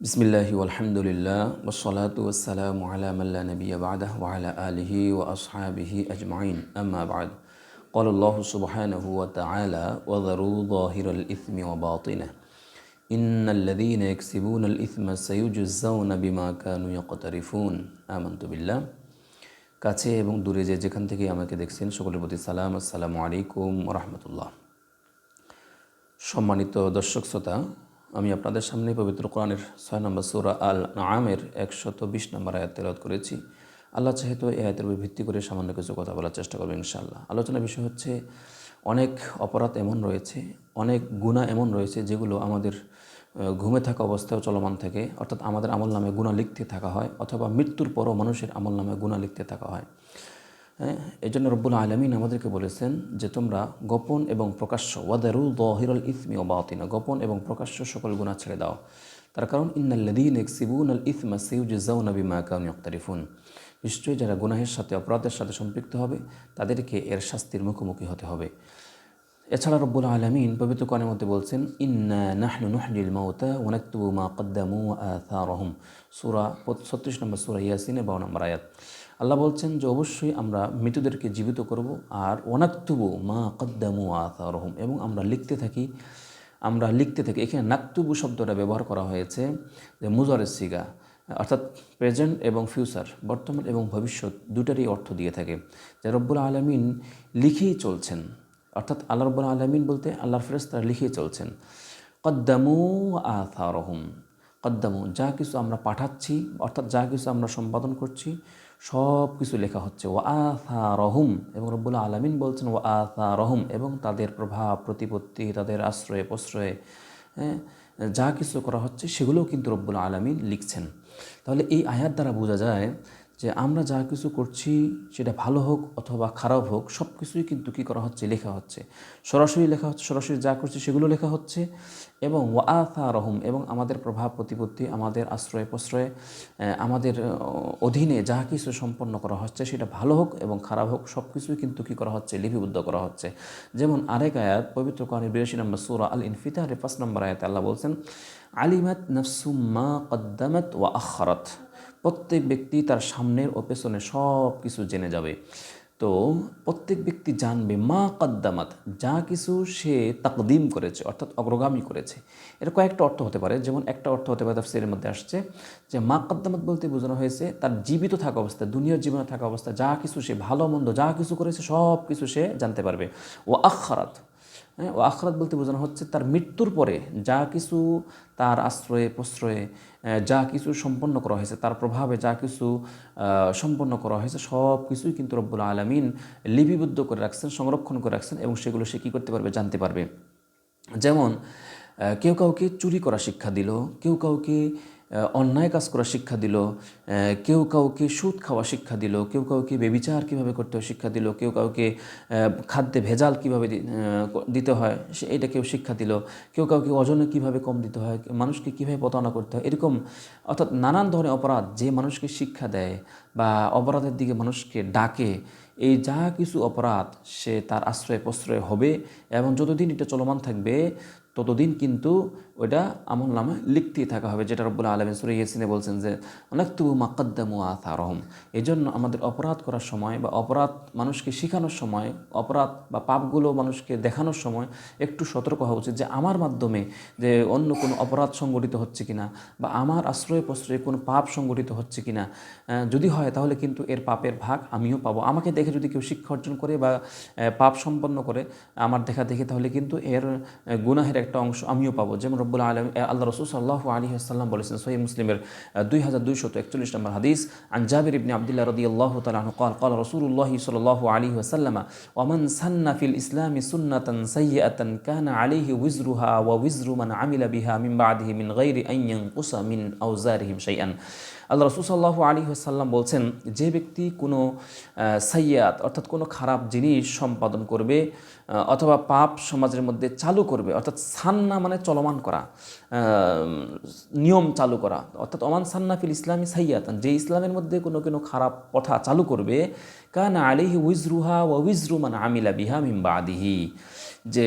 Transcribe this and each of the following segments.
বিসমিল্লাহি আলহামদুলিল্লাহ ওসলাতু ওসালাম আলা মাল্লা নবী বাদাহ ওয়ালা আলিহি ও আসহাবিহি আজমাইন আম্মা বাদ قال الله سبحانه وتعالى وذروا ظاهر الإثم وباطنه إن الذين يكسبون الإثم سيجزون بما كانوا يقترفون آمنت بالله কাছে এবং দূরে যে যেখান থেকে আমাকে দেখছেন সকলের প্রতি সালাম আসসালামু আলাইকুম রহমতুল্লাহ সম্মানিত দর্শক শ্রোতা আমি আপনাদের সামনে পবিত্র কোরআনের ছয় নম্বর সুরা আল আমের একশত বিশ নম্বর আয়াত তেলাওয়াত করেছি। আল্লাহ চাহিত এই আয়াতের উপর ভিত্তি করে সামান্য কিছু কথা বলার চেষ্টা করব ইনশাআল্লাহ। আলোচনার বিষয় হচ্ছে, অনেক অপরাধ এমন রয়েছে, অনেক গুণা এমন রয়েছে যেগুলো আমাদের ঘুমে থাকা অবস্থায় চলমান থাকে। অর্থাৎ আমাদের আমল নামে গুণা লিখতে থাকা হয়, অথবা মৃত্যুর পরও মানুষের আমল নামে গুণা লিখতে থাকা হয়। হ্যাঁ এই জন্য রব্বুল আলমিন আমাদেরকে বলেছেন যে তোমরা গোপন এবং প্রকাশ্য, ওয়াদারু দহিরুল ইসমি ও বাতিনা, গোপন এবং প্রকাশ্য সকল গুণা ছেড়ে দাও। তার কারণ ইন্নাল্লাদিন এক্সিবুন আল ইসমা সিউজাউ নবী মা কাউন ইয়ক্তারিফুন। নিশ্চয়ই যারা গুনাহের সাথে, অপরাধের সাথে সম্পৃক্ত হবে, তাদেরকে এর শাস্তির মুখোমুখি হতে হবে। এছাড়া রব্বুল আলমিন পবিত্র কনের মধ্যে বলছেন, ইন্না নাহনু নুহলিল মাউতা ওয়ানাকতুবু মা কদ্দামু আথারহম সূরা ছত্রিশ নম্বর সূরা ইয়াসিনে বারো নম্বর আয়াত। আল্লাহ বলছেন যে অবশ্যই আমরা মৃতদেরকে জীবিত করব আর ওয়ানাকতুবু মা কদ্দামু আথারহম এবং আমরা লিখতে থাকি, আমরা লিখতে থাকি। এখানে নাকতুবু শব্দটা ব্যবহার করা হয়েছে, যে মুজরের সিগা, অর্থাৎ প্রেজেন্ট এবং ফিউচার, বর্তমান এবং ভবিষ্যৎ দুটারই অর্থ দিয়ে থাকে। যে রব্বুল আলমিন লিখেই চলছেন, অর্থাৎ আল্লাহ রব্বুল আলমিন বলতে আল্লাহর ফেরেস্তারা লিখেই চলছেন। কদ্দামু আথারহম কদ্দামু, যা কিছু আমরা পাঠাচ্ছি, অর্থাৎ যা কিছু আমরা সম্পাদন করছি, সব কিছু লেখা হচ্ছে। ওয়া আথা রহম এবং রব্বুল আলমিন বলছেন, ওয়া আথা রহম এবং তাদের প্রভাব, প্রতিপত্তি, তাদের আশ্রয়ে, প্রশ্রয়ে হ্যাঁ যা কিছু করা হচ্ছে, সেগুলোও কিন্তু রব্বুল আলমিন লিখছেন। তাহলে এই আয়াত দ্বারা বোঝা যায় যে আমরা যা কিছু করছি সেটা ভালো হোক অথবা খারাপ হোক সব কিছুই কিন্তু কী করা হচ্ছে? লেখা হচ্ছে। সরাসরি লেখা হচ্ছে, সরাসরি যা করছি সেগুলো লেখা হচ্ছে। এবং ওয়াথা রহম এবং আমাদের প্রভাব, প্রতিপত্তি, আমাদের আশ্রয় প্রশ্রয়ে আমাদের অধীনে যা কিছু সম্পন্ন করা হচ্ছে সেটা ভালো হোক এবং খারাপ হোক সব কিছুই কিন্তু কী করা হচ্ছে? লিপিবদ্ধ করা হচ্ছে। যেমন আরেক আয়াত, পবিত্র কোরআনের বিরাশি নম্বর সুরা আল ইনফিতারের পাঁচ নম্বর আয়াত আল্লাহ বলছেন, আলিমাত নফসুম্মা কদ্দামাত ওয়া আখরাত। প্রত্যেক ব্যক্তি তার সামনের ও পেছনে সব কিছু জেনে যাবে। তো প্রত্যেক ব্যক্তি জানবে, মা কদ্দামাত, যা কিছু সে তাকদিম করেছে, অর্থাৎ অগ্রগামী করেছে। এর কয়েকটা অর্থ হতে পারে, যেমন একটা অর্থ হতে পারে তাফসিরের মধ্যে আসছে যে, মা কদ্দামাত বলতে বোঝানো হয়েছে, তার জীবিত থাকা অবস্থায় দুনিয়ার জীবনে থাকা অবস্থায় যা কিছু সে ভালো, মন্দ, যা কিছু করেছে, সব কিছু সে জানতে পারবে। ও আখারাত ও আখরাত বলতে বোঝানো হচ্ছে তার মৃত্যুর পরে যা কিছু তার আশ্রয়ে, প্রশ্রয়ে যা কিছু সম্পন্ন করা হয়েছে, তার প্রভাবে যা কিছু সম্পন্ন করা হয়েছে, সব কিছুই কিন্তু রব্বুল আলমিন লিপিবদ্ধ করে রাখছেন, সংরক্ষণ করে রাখছেন এবং সেগুলো সে কী করতে পারবে জানতে পারবে। যেমন কেউ কাউকে চুরি করা শিক্ষা দিল, কেউ কাউকে অন্যায় কাজ করা শিক্ষা দিল কেউ কাউকে সুদ খাওয়া শিক্ষা দিল, কেউ কাউকে বেবিচার কীভাবে করতে হয় শিক্ষা দিল, কেউ কাউকে খাদ্যে ভেজাল কীভাবে দিতে হয়, সে এটা কেউ শিক্ষা দিল, কেউ কাউকে ওজনে কীভাবে কম দিতে হয়, মানুষকে কীভাবে প্রতারণা করতে হয়, এরকম অর্থাৎ নানান ধরনের অপরাধ যে মানুষকে শিক্ষা দেয় বা অপরাধের দিকে মানুষকে ডাকে, এই যা কিছু অপরাধ সে তার আশ্রয় প্রশ্রয় হবে এবং যতদিন এটা চলমান থাকবে ততদিন কিন্তু ওইটা আমল নামে লিখতেই থাকা হবে, যেটা রব্বুল আলমিন সুরে ইয়াসিনে বলছেন যে অনেক তবু মাকাদ্দামু আথারহম এই জন্য আমাদের অপরাধ করার সময় বা অপরাধ মানুষকে শেখানোর সময়, অপরাধ বা পাপগুলো মানুষকে দেখানোর সময় একটু সতর্ক হওয়া উচিত যে, আমার মাধ্যমে যে অন্য কোনো অপরাধ সংগঠিত হচ্ছে কিনা বা আমার আশ্রয় প্রশ্রয়ে কোনো পাপ সংগঠিত হচ্ছে কিনা যদি হয় তাহলে কিন্তু এর পাপের ভাগ আমিও পাবো। আমাকে দেখে যদি কেউ শিক্ষা অর্জন করে বা পাপ সম্পন্ন করে আমার দেখা দেখে তাহলে কিন্তু এর গুনাহের একটা অংশ আমিও পাবো যেমন রব্বুল আলম আল্লাহ রসুল সাল্লাহ আলী আসাল্লাম বলেছেন সহি মুসলিমের দুই হাজার দুইশত একচল্লিশ নম্বর হাদিস আন জাবির ইবনে আবদুল্লাহ রদি আল্লাহ তালাহ قال قال رسول الله صلى الله عليه وسلم ومن سن في الإسلام سنة سيئة كان عليه وزرها ووزر من عمل بها من بعده من غير أن ينقص من أوزارهم شيئا আল্লাহ রসুল সাল্লাহ আলী সাল্লাম বলছেন, যে ব্যক্তি কোনো সাইয়াত অর্থাৎ কোনো খারাপ জিনিস সম্পাদন করবে অথবা পাপ সমাজের মধ্যে চালু করবে, অর্থাৎ সান্না মানে চলমান করা নিয়ম চালু করা, অর্থাৎ অমান সান্না ফিল ইসলামী সাইয়াতান, যে ইসলামের মধ্যে কোনো কোনো খারাপ কথা চালু করবে, কানা আলিহি উইজরুহা ওয়া উইজরু মান আমিলা বিহা মিম বাদিহি। যে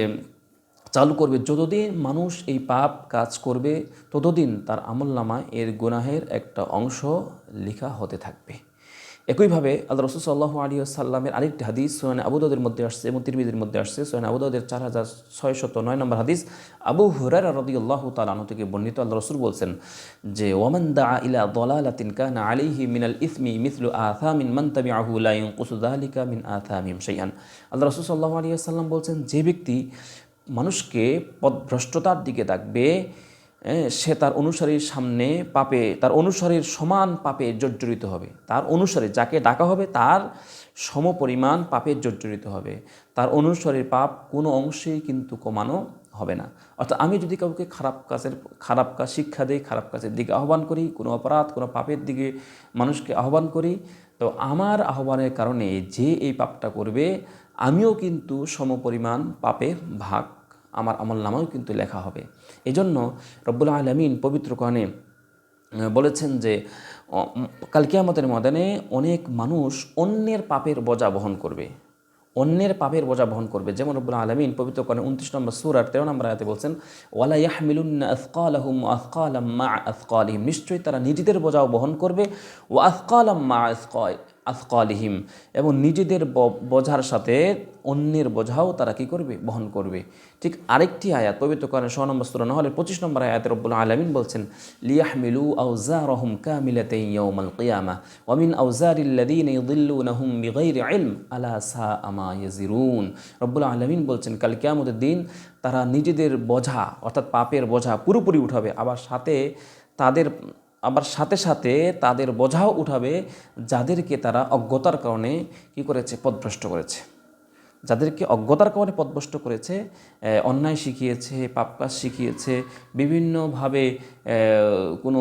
চালু করবে। যতদিন মানুষ এই পাপ কাজ করবে, ততদিন তার আমল নামায় এর গুনাহের একটা অংশ লেখা হতে থাকবে। একইভাবে আল্লাহ রসুল সাল্লাহ আলী সাল্লামের আরেকটি হাদিস সোহান আবুদাদের মধ্যে আসছে এবং তিরমিদের মধ্যে আসছে। সোহান আবুদাদের চার হাজার ছয়শত নয় নম্বর হাদিস, আবু হুরার রদি আল্লাহ তালানো থেকে বর্ণিত আল্লাহ রসুল বলছেন যে, ওয়ামান দা ইলা দলালাতিন কানা আলিহি মিনাল ইসমি মিসলু আথামিন মান তাবি আহুলাইন কুসুদালিকা মিন আথামিম শাইয়ান আল্লাহ রসুল সাল্লাহ আলী সাল্লাম বলছেন, যে ব্যক্তি মানুষকে পদভ্রষ্টতার দিকে ডাকবে সে তার অনুসারীর সামনে পাপে, তার অনুসারীর সমান পাপে জর্জরিত হবে। তার অনুসারী যাকে ডাকা হবে তার সমপরিমাণ পাপে জর্জরিত হবে। তার অনুসারীর পাপ কোনো অংশেই কিন্তু কমানো হবে না। অর্থাৎ আমি যদি কাউকে খারাপ কাজের, খারাপ কাজ, শিক্ষা দিই, খারাপ কাজের দিকে আহ্বান করি, কোনো অপরাধ, কোনো পাপের দিকে মানুষকে আহ্বান করি, তো আমার আহ্বানের কারণে যে এই পাপটা করবে আমিও কিন্তু সমপরিমাণ পাপের ভাগ, আমার আমল নামাও কিন্তু লেখা হবে। এজন্য রব্বুল আলমিন পবিত্র কণে বলেছেন যে কালকিয়ামতের ময়দানে অনেক মানুষ অন্যের পাপের বোঝা বহন করবে। অন্যের পাপের বোঝা বহন করবে। যেমন রব্বুল আলমিন পবিত্র কোরআনে উনত্রিশ নম্বর সুর আর তেরো নম্বর আয়াতে বলছেন, ওয়ালা ইয়াহমিলুন্না আফকালাহুম আফকালাম মা নিশ্চয়ই তারা নিজেদের বোঝাও বহন করবে। ও আফকালাম মা আফকাল আফকালিহিম এবং নিজেদের বোঝার সাথে অন্যের বোঝাও তারা কি করবে? বহন করবে। ঠিক আরেকটি আয়াত, পবিত্র করেন ছ নম্বর সুরা নহলে পঁচিশ নম্বর আয়াত রব্বুল আলমিন বলছেন, লিয়াহমিলু আউজা রহম কামিলাতে ইয়ৌমাল কিয়ামা ওমিন আউজারিল্লাদিন ইউদিল্লুনহুম বিগাইরি ইলম আলা সা আমা ইয়াজিরুন। রব্বুল আলমিন বলছেন, কাল কিয়ামতের দিন তারা নিজেদের বোঝা, অর্থাৎ পাপের বোঝা পুরোপুরি উঠাবে। আবার সাথে তাদের আবার সাথে সাথে তাদের বোঝাও উঠাবে যাদেরকে তারা অজ্ঞতার কারণে কি করেছে পদভ্রষ্ট করেছে। যাদেরকে অজ্ঞতার কারণে পদভ্রষ্ট করেছে অন্যায় শিখিয়েছে, পাপ কাজ শিখিয়েছে, বিভিন্নভাবে কোনো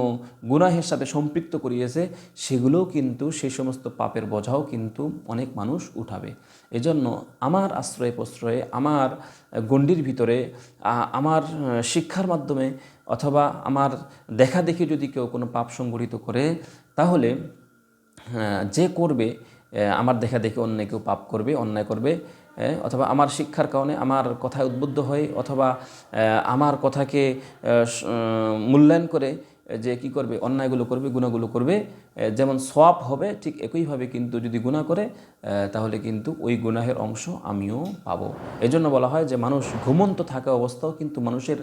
গুনাহের সাথে সম্পৃক্ত করিয়েছে, সেগুলোও কিন্তু সেই সমস্ত পাপের বোঝাও কিন্তু অনেক মানুষ উঠাবে। এজন্য আমার আশ্রয় প্রশ্রয়ে, আমার গণ্ডির ভিতরে আমার শিক্ষার মাধ্যমে অথবা আমার দেখা দেখি যদি কেউ কোনো পাপ সংগঠিত করে, তাহলে যে করবে আমার দেখা দেখে অন্য কেউ পাপ করবে, অন্যায় করবে অথবা আমার শিক্ষার কারণে আমার কথায় উদ্বুদ্ধ হয়ে অথবা আমার কথাকে মূল্যায়ন করে যে কি করবে, অন্যায়গুলো করবে, গুণাগুলো করবে যেমন সোয়াব হবে, ঠিক একইভাবে কিন্তু যদি গুণা করে তাহলে কিন্তু ওই গুনাহের অংশ আমিও পাবো। এজন্য বলা হয় যে মানুষ ঘুমন্ত থাকা অবস্থাও কিন্তু মানুষের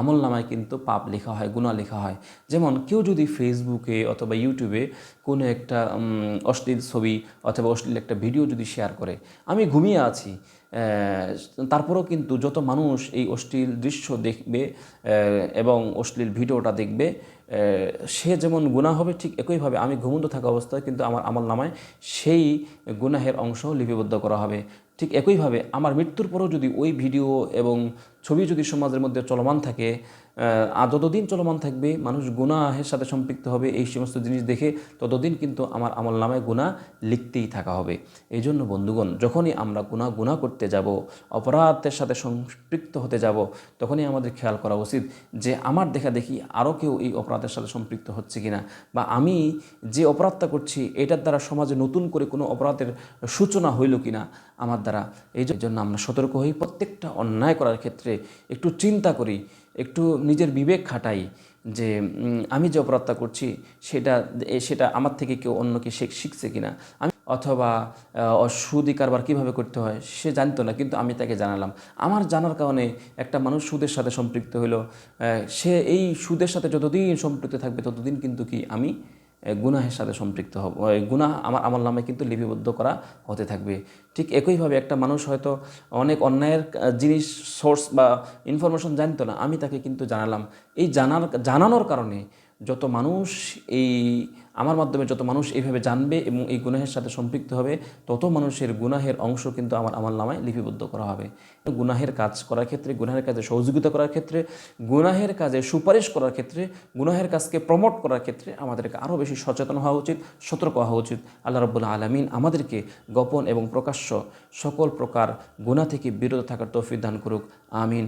আমল নামায় কিন্তু পাপ লেখা হয় গুণা লেখা হয়। যেমন কেউ যদি ফেসবুকে অথবা ইউটিউবে কোনো একটা অশ্লীল ছবি অথবা অশ্লীল একটা ভিডিও যদি শেয়ার করে, আমি ঘুমিয়ে আছি তারপরেও কিন্তু যত মানুষ এই অশ্লীল দৃশ্য দেখবে এবং অশ্লীল ভিডিওটা দেখবে সে যেমন গুণা হবে, ঠিক একইভাবে আমি ঘুমন্ত থাকা অবস্থায় কিন্তু আমার আমল নামায় সেই গুনাহের অংশ লিপিবদ্ধ করা হবে। ঠিক একইভাবে আমার মৃত্যুর পরেও যদি ওই ভিডিও এবং ছবি যদি সমাজের মধ্যে চলমান থাকে যতদিন চলমান থাকবে, মানুষ গুনাহের সাথে সম্পৃক্ত হবে, এই সমস্ত জিনিস দেখে ততদিন কিন্তু আমার আমল নামায় গুণা লিখতেই থাকা হবে। এই জন্য বন্ধুগণ, যখনই আমরা গুণা গুণা করতে যাব, অপরাধের সাথে সম্পৃক্ত হতে যাব, তখনই আমাদের খেয়াল করা উচিত যে আমার দেখা দেখি আরও কেউ এই অপরাধের সাথে সম্পৃক্ত হচ্ছে কিনা, বা আমি যে অপরাধটা করছি, এটার দ্বারা সমাজে নতুন করে কোনো অপরাধের সূচনা হইল কিনা, আমার দ্বারা। এই জন্য আমরা সতর্ক হই, প্রত্যেকটা অন্যায় করার ক্ষেত্রে একটু চিন্তা করি, একটু নিজের বিবেক খাটাই যে আমি যে অপরাধটা করছি সেটা সেটা আমার থেকে কেউ অন্যকে শিখছে কিনা। আমি অথবা সুদি কারবার কীভাবে করতে হয় সে জানতো না, কিন্তু আমি তাকে জানালাম। আমার জানার কারণে একটা মানুষ সুদের সাথে সম্পৃক্ত হলো সে এই সুদের সাথে যতদিন সম্পৃক্ত থাকবে ততদিন কিন্তু কি আমি গুনাহের সাথে সম্পৃক্ত হব। গুনাহ আমার আমার নামে কিন্তু লিপিবদ্ধ করা হতে থাকবে। ঠিক একইভাবে একটা মানুষ হয়তো অনেক অন্যায়ের জিনিস সোর্স বা ইনফরমেশন জানতো না, আমি তাকে কিন্তু জানালাম। এই জানার জানানোর কারণে যত মানুষ এই আমার মাধ্যমে যত মানুষ এইভাবে জানবে এবং এই গুনাহের সাথে সম্পৃক্ত হবে, তত মানুষের গুনাহের অংশ কিন্তু আমার আমার নামায় লিপিবদ্ধ করা হবে। গুনাহের কাজ করার ক্ষেত্রে, গুনাহের কাজে সহযোগিতা করার ক্ষেত্রে, গুনাহের কাজে সুপারিশ করার ক্ষেত্রে, গুনাহের কাজকে প্রমোট করার ক্ষেত্রে আমাদেরকে আরও বেশি সচেতন হওয়া উচিত, সতর্ক হওয়া উচিত। আল্লাহ রব্বুল্লা আলমিন আমাদেরকে গোপন এবং প্রকাশ্য সকল প্রকার গুণা থেকে বিরত থাকার তৌফিক দান করুক। আমিন।